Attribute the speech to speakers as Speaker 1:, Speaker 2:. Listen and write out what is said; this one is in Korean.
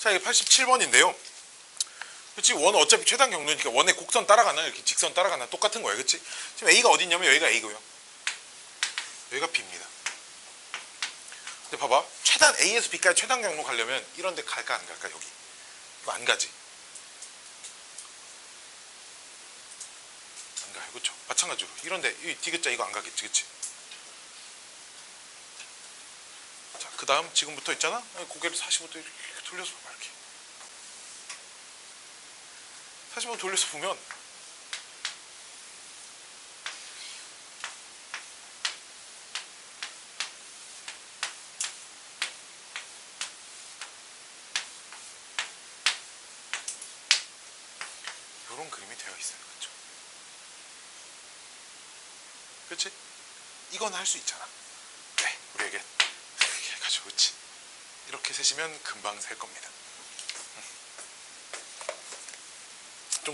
Speaker 1: 자, 이게 87번인데요. 그렇지 원 어차피 최단 경로니까 원의 곡선 따라가나 이렇게 직선 따라가나 똑같은 거야, 그렇지? 지금 A가 어디 있냐면 여기가 A고요. 여기가 B입니다. 근데 봐봐, 최단 A에서 B까지 최단 경로 가려면 이런 데 갈까 안 갈까 여기? 이거 안 가지. 안 가요, 그렇죠? 마찬가지로 이런 데 이 디귿자 이거 안 가겠지, 그렇지? 자, 그 다음 지금부터 있잖아. 고개를 45도 이렇게 돌려서 봐봐 이렇게. 45도 돌려서 보면 이런 그림이 되어 있어요. 그렇죠? 그렇지? 이건 할 수 있잖아. 네, 우리에게 이렇게 해 그렇지? 이렇게 세시면 금방 셀 겁니다.